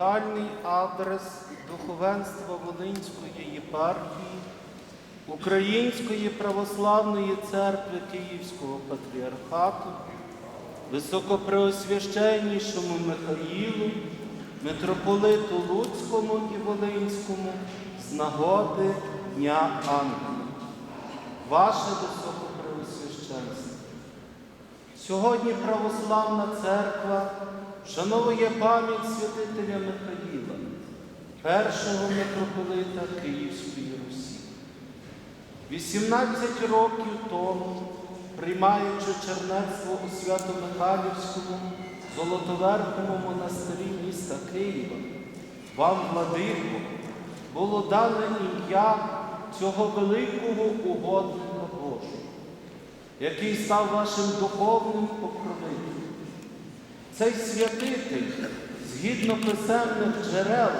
Дальний адрес духовенства Волинської єпархії Української православної церкви Київського патріархату, Високопреосвященнішому Михаїлу, митрополиту Луцькому і Волинському з нагоди Дня Ангела. Ваше Високопреосвященство. Сьогодні православна церква вшановує пам'ять святителя Михаїла, першого митрополита Київської Русі. 18 років тому, приймаючи чернецтво у Свято-Михайлівському Золотоверховому монастирі міста Києва, вам, владико, було дане ім'я цього великого угодника Божого який став вашим духовним покровителем. Цей святитель, згідно писемних джерел,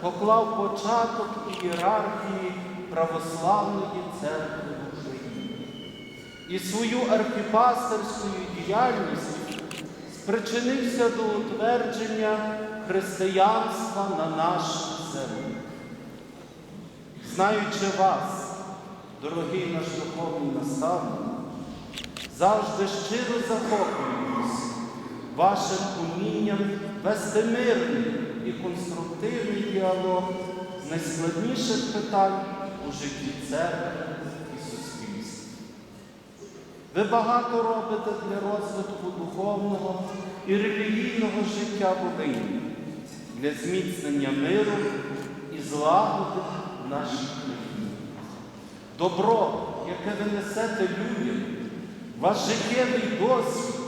поклав початок ієрархії православної церкви в Україні. І свою архіпастерською діяльністю спричинився до утвердження християнства на нашій землі. Знаючи вас, дорогий наш духовний наставник, завжди щиро захоплюємося вашим умінням вести мирний і конструктивний діалог з найскладніших питань у житті церкви і суспільства. Ви багато робите для розвитку духовного і релігійного життя Волині, для зміцнення миру і злагоди в нашій країні. Добро, яке ви несете людям, ваш життєвий досвід,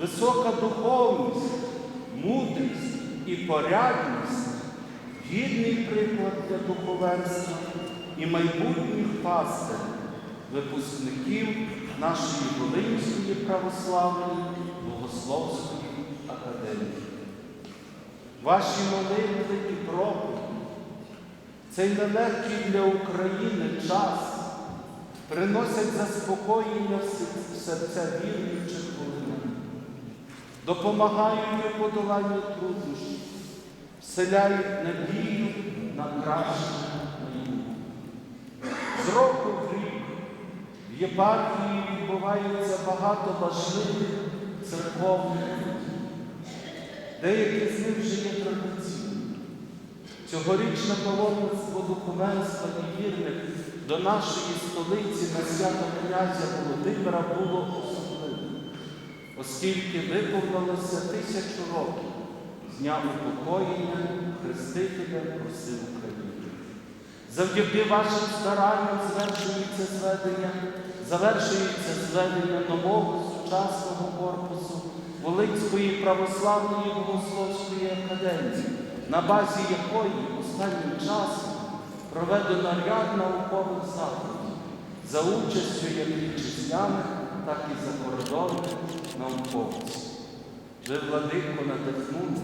висока духовність, мудрість і порядність, гідний приклад для духовенства і майбутніх пастирів, випускників нашої Волинської православної богословської академії. Ваші молитви і проповіді, цей нелегкий для України час приносять заспокоєння в серця віруючих волинян, допомагають у подоланні труднощів, вселяють надію на краще майбутнє. З року в рік в єпархії відбувається багато важливих церковних. Деякі з них вже є традиційними. Цьогорічне паломництво духовенства і вірних до нашої столиці на свято князя Володимира було оскільки виповнилося тисячу років з дня упокоєння Хрестителя Руси України. Завдяки вашим старанням звершується зведення, завершується зведення нового сучасного корпусу Волинської православної богословської академії, на базі якої останнім часом проведено ряд наукових заходів за участю як вітчизняних, так і закордонних науковців. Ви, владико, надихнули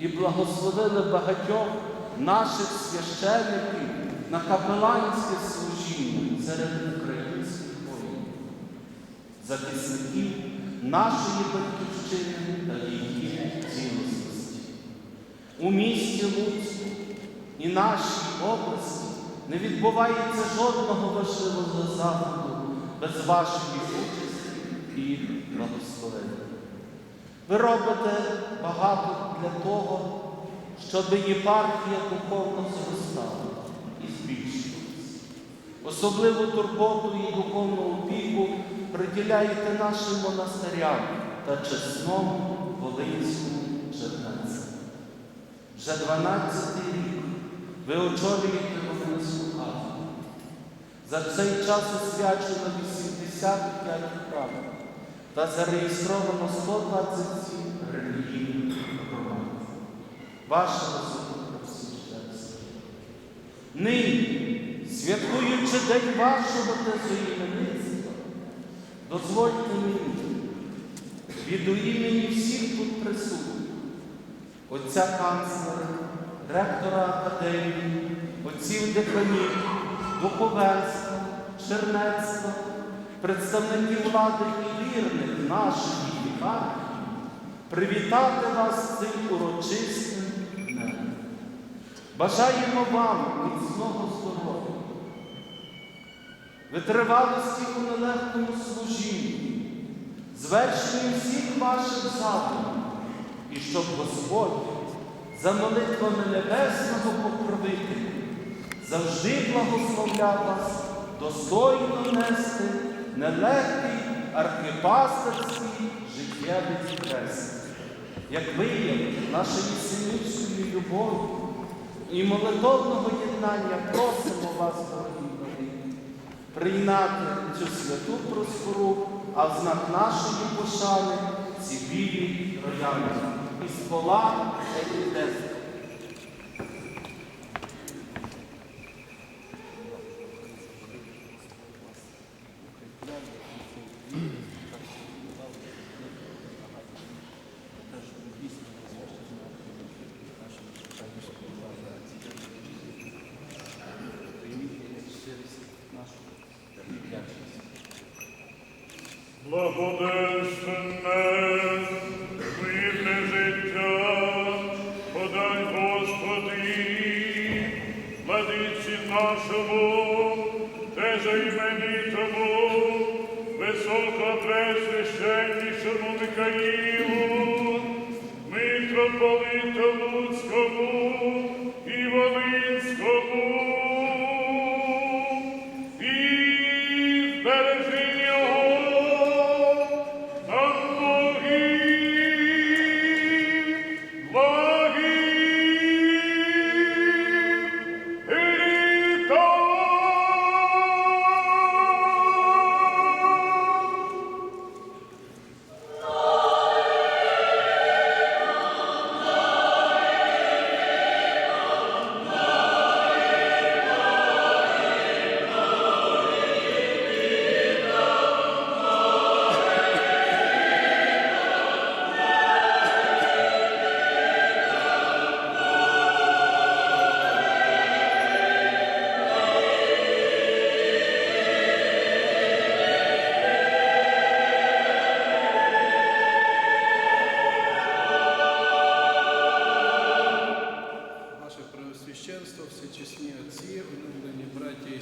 і благословили багатьох наших священників на капеланське служіння серед українських воїнів, захисників нашої батьківщини та її цілісності. У місті Луцьку і нашій області не відбувається жодного важливого заходу без вашої участі і благословення. Ви робите багато для того, щоб єпархія духовно зростала і збільшувалася. Особливу турботу і духовну опіку приділяєте нашим монастирям та чесному Волинському чернецтву. Вже 12 рік ви очолюєте Волинську хату. За цей час освячено 85 храмів та зареєстровано 127 релігійних громад. Ваше високопресвященство. Нині, святкуючи день вашого тезоіменництва, дозвольте мені від імені всіх тут присутніх, отця канцлера, ректора академії, отців деканів, духовенства, чернецтва, представників влади і вірних нашої єпархії, привітати вас цим урочистим днем. Бажаємо вам міцного здоров'я, витривалості у нелегкому служінні, звершенні всіх ваших задумів, і щоб Господь за молитвами небесного покровителя завжди благословляв вас достойно нести нелегкий архипастерський життєвий хрест, як вияв нашої синівської любові і молитовного єднання просимо вас, дорогі брати, прийняти цю святу просфору, а в знак нашої пошани ці білі рояни із пола Епідеста. Благоденственне, мирне життя, подай Господи, владиці нашому, теж іменитому, високопресвященнішому Михаїлу, митрополиту Луцькому і Волинському,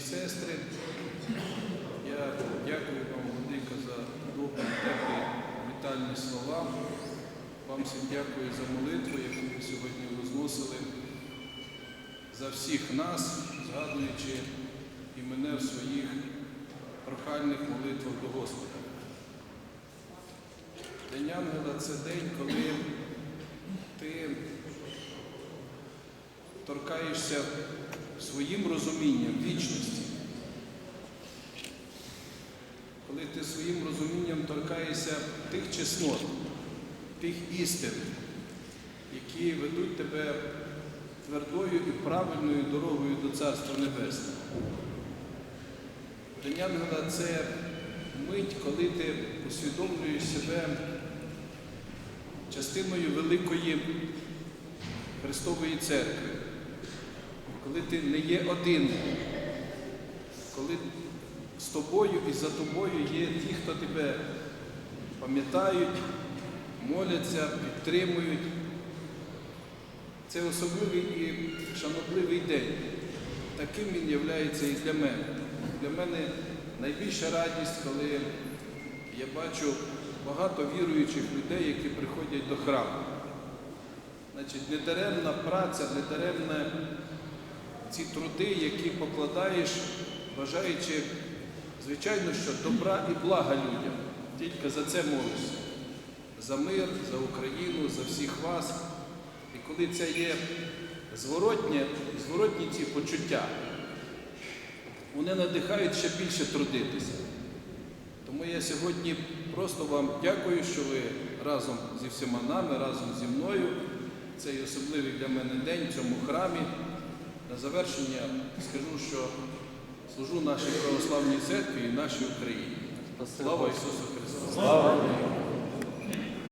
сестри, я дякую вам, Владико, за добрі, теплі, вітальні слова. Вам всім дякую за молитву, яку ви сьогодні возносили за всіх нас, згадуючи і мене в своїх прохальних молитвах до Господа. День Ангела це день, коли ти торкаєшся своїм розумінням вічності. Коли ти своїм розумінням торкаєшся тих чеснот, тих істин, які ведуть тебе твердою і правильною дорогою до Царства Небесного. День Ангела це мить, коли ти усвідомлюєш себе частиною великої Христової церкви, коли ти не є один, коли з тобою і за тобою є ті, хто тебе пам'ятають, моляться, підтримують. Це особливий і шанобливий день. Таким він являється і для мене. Для мене найбільша радість, коли я бачу багато віруючих людей, які приходять до храму. Значить, недаремна праця, недаремна ці труди, які покладаєш, бажаючи, звичайно, що добра і блага людям. Тільки за це молишся. За мир, за Україну, за всіх вас. І коли це є зворотнє, зворотні ці почуття, вони надихають ще більше трудитися. Тому я сьогодні просто вам дякую, що ви разом зі всіма нами, разом зі мною. Цей особливий для мене день в цьому храмі. На завершення скажу, що служу нашій православній церкві і нашій Україні. Слава Ісусу Христу!